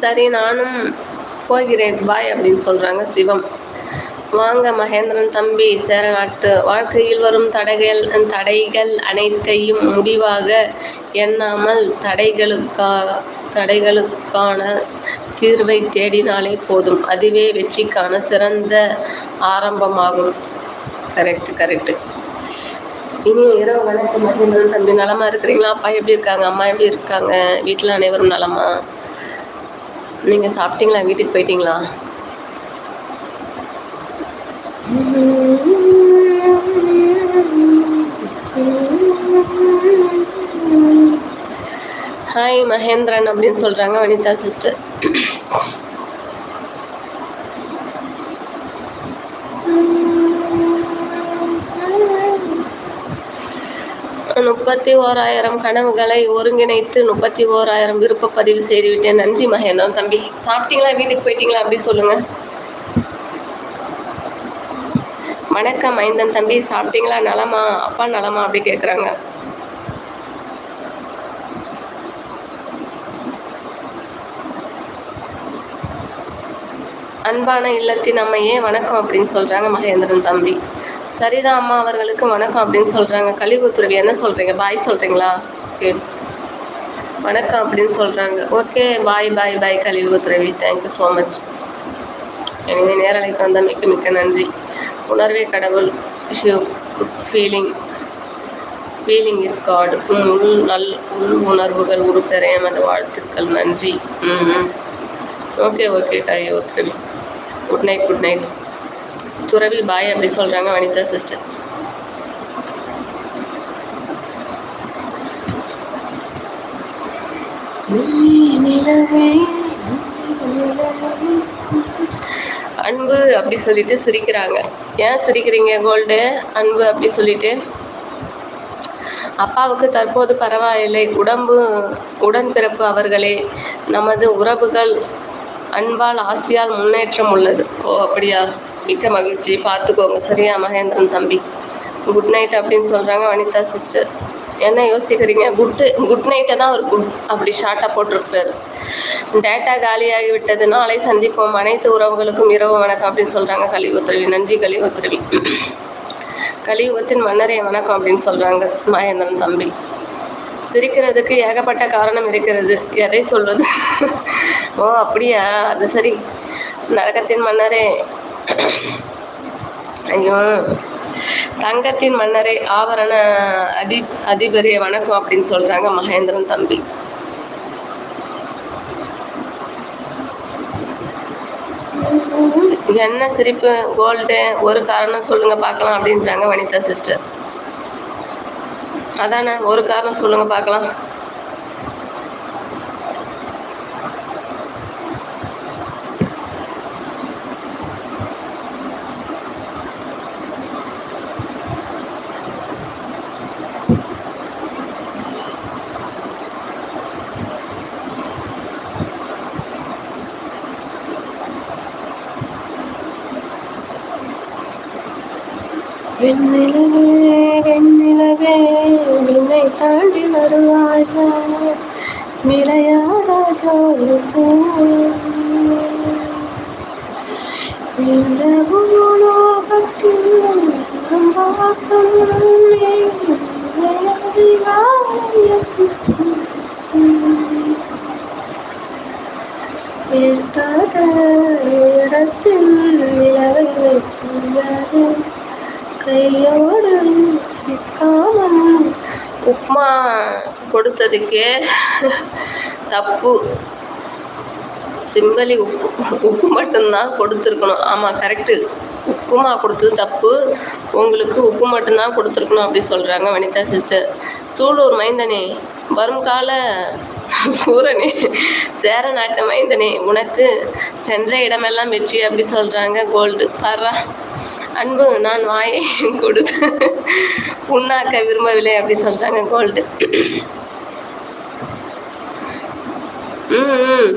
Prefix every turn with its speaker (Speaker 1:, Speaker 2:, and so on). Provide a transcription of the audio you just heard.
Speaker 1: சரி நானும் போகிறேன். பாய் அப்படின்னு சொல்கிறாங்க சிவம். வாங்க மகேந்திரன் தம்பி சேரநாட்டு. வாழ்க்கையில் வரும் தடைகள் தடைகள் அனைத்தையும் முடிவாக எண்ணாமல் தடைகளுக்கா தடைகளுக்கான தீர்வை தேடினாலே போதும். அதுவே வெற்றிக்கான சிறந்த ஆரம்பமாகும். கரெக்டு கரெக்டு இனி இரவு வணக்கம் மகேந்திரன் தம்பி. நலமா இருக்கிறீங்களா? அப்பா எப்படி இருக்காங்க? அம்மா எப்படி இருக்காங்க? வீட்டில் அனைவரும் நலமா? நீங்கள் சாப்பிட்டீங்களா? வீட்டுக்கு போயிட்டீங்களா? ஹாய் மகேந்திரன் அப்படின்னு சொல்கிறாங்க வனிதா சிஸ்டர் முப்பத்தி ஓராயிரம் கனவுகளை ஒருங்கிணைத்து முப்பத்தி ஓராயிரம் விருப்ப பதிவு செய்துவிட்டேன். நன்றி மகேந்திரன் தம்பி. சாப்பிட்டீங்களா? வீட்டுக்கு போயிட்டீங்களா? அப்படி சொல்லுங்கள் வணக்கம் ஐந்தன் தம்பி சாப்பிட்டீங்களா? நலமா? அப்பா நலமா? அப்படி கேட்குறாங்க அன்பான இல்லத்தின் அம்மையே வணக்கம் அப்படின்னு சொல்கிறாங்க மகேந்திரன் தம்பி. சரிதா அம்மா அவர்களுக்கு வணக்கம் அப்படின்னு சொல்கிறாங்க கழிவுத்துறவி என்ன சொல்கிறீங்க பாய் சொல்கிறீங்களா ஓகே வணக்கம் அப்படின்னு சொல்கிறாங்க ஓகே பாய் பாய் பாய் கழிவுத்துறவி தேங்க்யூ ஸோ மச் எனவே நேரலைக்கு வந்தால் மிக்க மிக்க நன்றி. உணர்வே கடவுள் Shiv feeling feeling is God உள் நல் உள் உணர்வுகள் உருப்பெற எமது வாழ்த்துக்கள் நன்றி. ம் ஓகே ஓகே கை ஒத்துரவி குட் நைட் குட் நைட் துறவி பாய் அப்படி சொல்கிறாங்க வனிதா சிஸ்டர் அன்பு அப்படி சொல்லிட்டு சிரிக்கிறாங்க. ஏன் சிரிக்கிறீங்க கோல்டு? அன்பு அப்படி சொல்லிட்டு. அப்பாவுக்கு தற்போது பரவாயில்லை. உடம்பு உடன்பிறப்பு அவர்களே நமது உறவுகள் அன்பால் ஆசையால் முன்னேற்றம் உள்ளது. ஓ அப்படியா? மிக்க மகிழ்ச்சி. பார்த்துக்கோங்க. சரியா மகேந்திரன் தம்பி. குட் நைட் அப்படின்னு சொல்கிறாங்க வனிதா சிஸ்டர். என்ன யோசிக்கிறீங்க? குட்டு குட் நைட்டை தான் அவர் குட் அப்படி ஷார்ட்டாக போட்டிருக்கிறாரு டேட்டா காலியாகி விட்டது நாளை சந்திப்போம். அனைத்து உறவுகளுக்கும் இரவு வணக்கம் அப்படின்னு சொல்கிறாங்க கலியுத்திரவி நன்றி கலியுத்திரவி கலியுகத்தின் மன்னரே வணக்கம் அப்படின்னு சொல்கிறாங்க மகேந்திரன் தம்பி. சிரிக்கிறதுக்கு ஏகப்பட்ட காரணம் இருக்கிறது. எதை சொல்வது? ஓ அப்படியா? அது சரி. நரகத்தின் மன்னரே. ஐயோ. தங்கத்தின் மன்னரை ஆவரண அதி அதிபரே வணக்கம் அப்படின்னு சொல்கிறாங்க மகேந்திரன் தம்பி. என்ன சிரிப்பு கோல்டு ஒரு காரணம் சொல்லுங்க பார்க்கலாம் அப்படின்றாங்க வனிதா சிஸ்டர் அதானே ஒரு காரணம் சொல்லுங்க பார்க்கலாம். வெண்ணிலவே வெண்ணிலவே விண்ணை தாண்டி வருவாயா விளையாடா ஜோதி இந்த பூலோகத்தில் பார்க்கும் ஏற்காத நேரத்தில் நிலவை வைக்கிறது கையோடு சிக்காமல். உப்மா கொடுத்ததுக்கே தப்பு. சிம்பலி உப்பு. உப்பு மட்டும்தான் கொடுத்துருக்கணும். ஆமாம் கரெக்டு உப்புமா கொடுத்தது தப்பு. உங்களுக்கு உப்பு மட்டும்தான் கொடுத்துருக்கணும் அப்படி சொல்கிறாங்க வனிதா சிஸ்டர் சூலூர் மைந்தனே வருங்கால சூரனே சேர நாட்டு மைந்தனே உனக்கு சென்ற இடமெல்லாம் வெற்றி அப்படி சொல்கிறாங்க கோல்டு பாரா. அன்பு நான் வாயை கொடுத்து புண்ணாக்க விரும்பவில்லை அப்படி சொல்கிறாங்க கோல்டு. ம் ம்